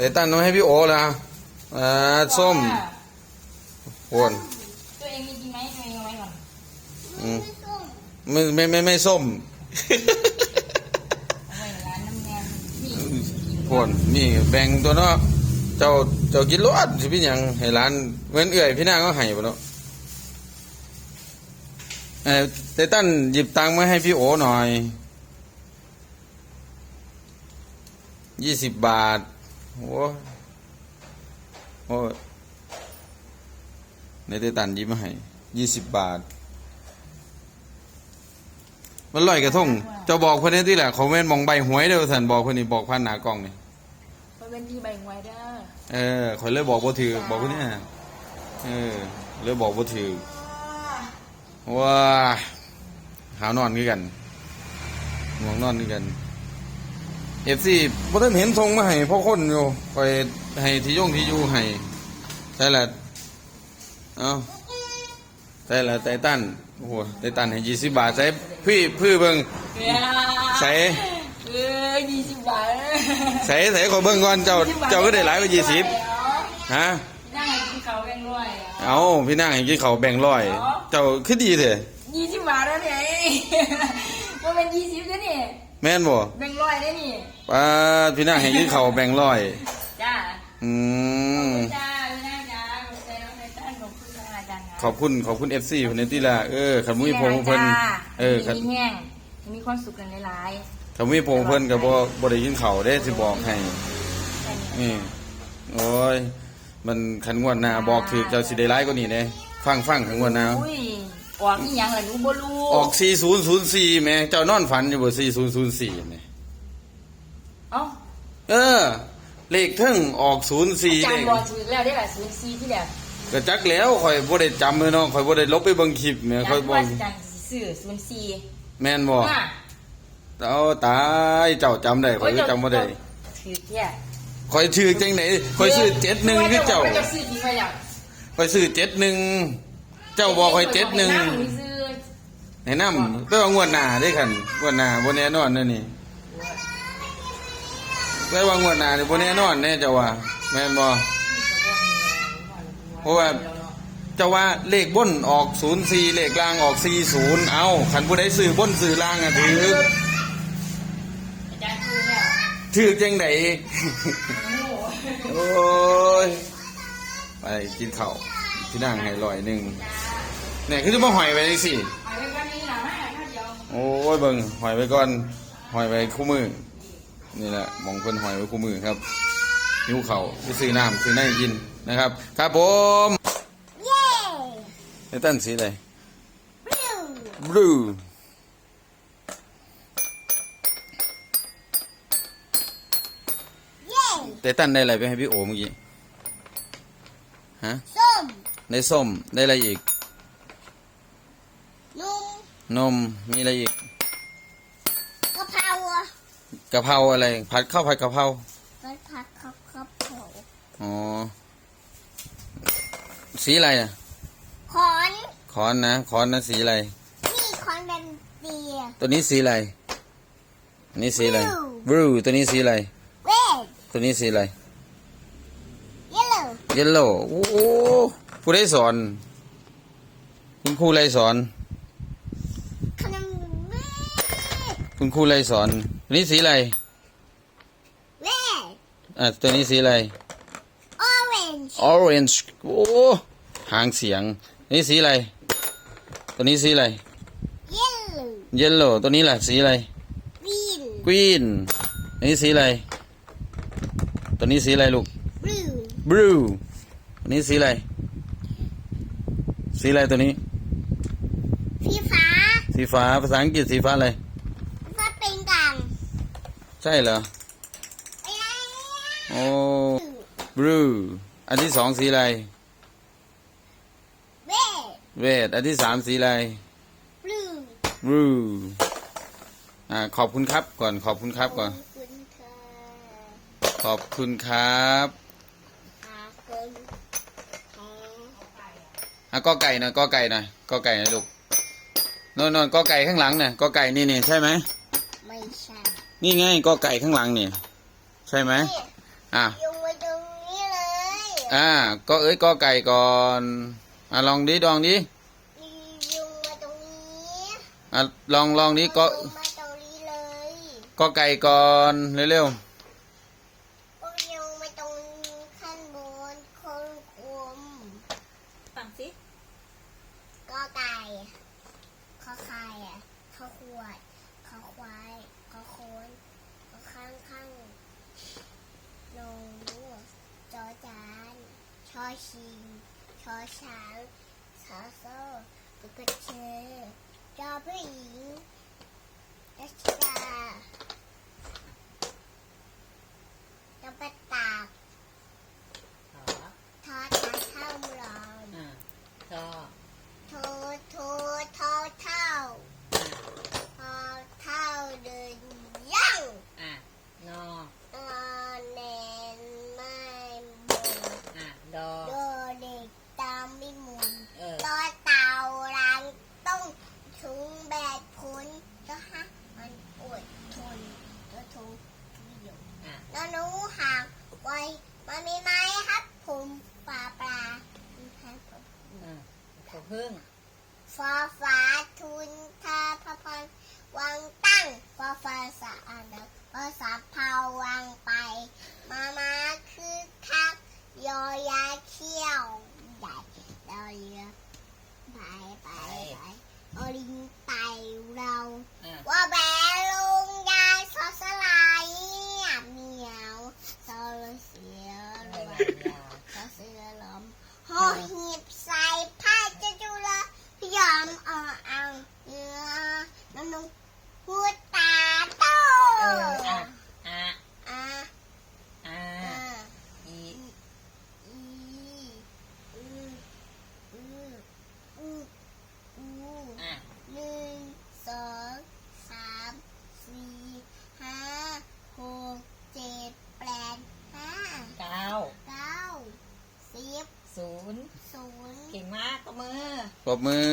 แต่ตั้นน้อยให้พี่โอนะอ่าส้มโวนตัวเองมีจริงไหมตัวเองเอาไว้ก่อนอืมไม่ไม่ไม่ไม่ส้มเอาไว้ร้านน้ำแดงนี่โวนนี่แบ่งตัวเนาะเจ้าเจ้ากินรสสิพี่หยังให้ร้านเว้นเอื่อยพี่นางก็ให้บ่เนาะเออแต่ตั้นหยิบตังค์มาให้พี่โอหน่อยยี่สิบบาท โอ้ยโอ้ยในเตตันหยิบมาให้ยี่สิบบาท มันลอยกระทงเจ้าบอกคนนี้ที่แหละเขาแม่นมองใบหวยเด้อท่านบอกคนนี้บอกพันหนากล้องนี่มันเป็นที่ใบไว้เด้อเออคอยเลยบอกบ่ถือบอกคนนี้เออเลยบอกบ่ถือว้าหาวนอนคือกันห่วงนอนคือกัน เอฟซีบ่ทันเห็นทรงมาให้พ่อคนอยู่คอยให้ที่ยงที่อยู่ให้ใช่ละเอ้าใช่ละไตตันโอ้โหไตตันให้ยี่สิบบาทใส่พี่พี่เบิ่งใส่เออยี่สิบบาทใส่ใส่ขอเบิ่งก่อนเจ้าเจ้าก็ได้หลายกว่ายี่สิบฮะนั่งให้กินเขาวแกงร้อยอะเอาพี่นั่งให้กินเขาวแบ่งร้อย เจ้าคือดีเถอะยี่สิบบาทแล้วเนี่ย มันเป็นยี่สิบแล้วนี่แม่นบ่แบงร้อยได้นี่ป้าดพี่นั่งให้กินเขาวแบ่งร้อย จ้าอืม จ้าไม่น่าจ้าใจน้องในต้านของคุณอาจารย์ขอบคุณขอบคุณ FC คนนี้ที่ละเออขันมุ้ยพงเพิ่นเออขันมีแห้งมีความสุขกันหลายขันมุ้ยพงเพิ่นก็บ่บ่ได้กินเขาวได้สิบอกให้ๆนี่โอ้ยมันขันงวดหน้าบอกถือเจ้าสิได้หลายกว่านี้เด้ฟังฟังขันงวดหน้า อุ้ย ออกนี่ยังล่ะหนูบ่รู้ออก 4004แหม่เจ้านอนฝันอยู่บ่4004แหม่เอ้าเออ เลขเทึ่งออก 04อาจาเลรย์ขบอกถือแล้วได้ล่ะศูนย์สี่ที่แล้วก็จักแล้วข่อยบ่ได้จำเลยเนาะข่อยบ่ได้ลบไปเบิ่งคลิปแหม่ข่อยบ่ว่าอาจารย์ซื้อศูนย์สี่แม่นบ่น่ะเอาตายเจ้าจำได้ข่อยก็จำบ่ได้ถือแค่ข่อยชื่อจังไหนข่อยชื่อ71คือเจ้า เจ้าซื้อทิ้งไว้แล้ว ข่อยชื่อ71เจ้าบอกข่อย71ซื้อแนะนำไปว่างวดหน้าเด้คั่นงวดหน้าบ่แน่นอนนั่นนี่ไปว่างวดหน้านี่บ่แน่นอนแน่เจ้าว่าแม่นบ่เพราะว่าเจ้าว่าเลขบนออก04เลขล่างออก40เอาคันผู้ใดซื้อบนซื้อล่างอะถืออาจารย์ซื้อแล้วถือจังไดโอ้โหโอ้ยไปกินข้าวที่นั่งให้ลอยหนึ่ง เนี่ยคือจะมาหอยไปสิเอาไว้วันนี้ล่ะมาข้าวเดียวโอ้ยเบิ่งหอยไปก่อนหอยไปคู่มือนี่แหละมองเพิ่นหอยไว้คู่มือครับหิวเขาวไปซื้อน้ำซื้อน้ำกินนะครับ ครับผมเย้ไอ้ตั้นสีอะไรบลู blue เย้แต่ตั้นได้อะไรไปให้พี่โอเมื่อกี้ฮะส้มได้ส้มได้อะไรอีกนุ่ม นม มีอะไรอีกกะเพรากะเพราอะไร ผัดข้าวผัดกะเพรามันผัดครับครับผมอ๋อ สีอะไรอะขอนขอนนะขอนนะสีอะไร นี่ขอนเป็นเตีย ตัวนี้สีอะไรอันนี้สีอะไร Blue blue ตัวนี้สีอะไรเวดตัวนี้สีอะไรเยลโล่ yellow โอ้โหผู้ได้สอน คุณครูอะไรสอน ขนมเวด คุณครูอะไรสอนตัวนี้สีอะไรเวดอะตัวนี้สีอะไร ออเรนจ์ orange โอ้หางเสียงตัวนี้สีอะไร ตัวนี้สีอะไร เยลโล่ yellow ตัวนี้ล่ะสีอะไร กรีน green ตัวนี้สีอะไร ตัวนี้สีอะไรลูก บลู blue ตัวนี้สีอะไร สีอะไรตัวนี้ สีฟ้า สีฟ้าภาษาอังกฤษสีฟ้าอะไร ฟ้าเป็นกลาง ใช่เหรอไปไหนโอ้ blue อันที่สองสีอะไรเวด red อันที่สามสีอะไรบลู blue อ่าขอบคุณครับก่อนขอบคุณครับก่อน คุณค่ะขอบคุณครับขอบคุณค่ะอะกอไก่หนะกอไก่หนะกอไก่หนะลูกโนนโนนกอไก่ข้างหลังเนี่ยกอไก่นี่นี่ใช่ไหม ไม่ใช่ นี่ไงกอไก่ข้างหลังนี่ ใช่ไหมนี่อะยุงไว้อ่า ก็เอ้ยก็ไก่ก่อนอะลองดิลองดิมียุงมาตรงนี้อะลองลองดิก็ยุงมาตรงนี้เลยก็ไก่ก่อนเร็วก็ยุงมาตรงข้างบนคนคุมฟังสิก็ไก่ข้อไข่อะข้อขวดข้อควาย ขาโค้นข้อข้างข้างลงจอจานชอชิงชอช้างสอโซ่ตุ๊กเชจอผู้หญิงรัชกาจอปะตาก ขอ ทอทาเท่ามรอม อ่าชอ โทโทเท่าเท่าเท่าเท่าเดินย่าง อะนอน อนแนนไม่หมด อะดอโดเด็กตามไม่หมุนเออ ต่อเต่ารังต้องถุงแบดพุนก็ฮะมันอดทนก็ทงที่อยู่อะ แล้วหนูห่างไว้มันมีไหมครับผมปลาปลามีแพ้ผมอะขอพึ่งฟ้าฟ้าทุนทาพระพรวางตั้งฟ้าฟ้าสะอาดนะฟ้าสาเผาวางไป มามาคือคักยอยาเขี้ยวใหญ่ดอยเรือไปไปไปโอลิงไตเรา อะ ว่าแบลุงยายสอสลายเหมียวโซลเสีย อะไร รว วะยาว สอเสือลมห่อหีบใส่ผ้าจะจุลยอมเอาเอาเนื้อน้ำนมหัวตาโต เอออะอะ อะ อะ อะ อี อีอืออืออืออือ อะ หนึ่งสองสามสี่ห้าหกเจ็ดแปดห้า เก้า เก้าสิบ ศูนย์ ศูนย์ เก่งมากตบมือ ๆ ปรบมือ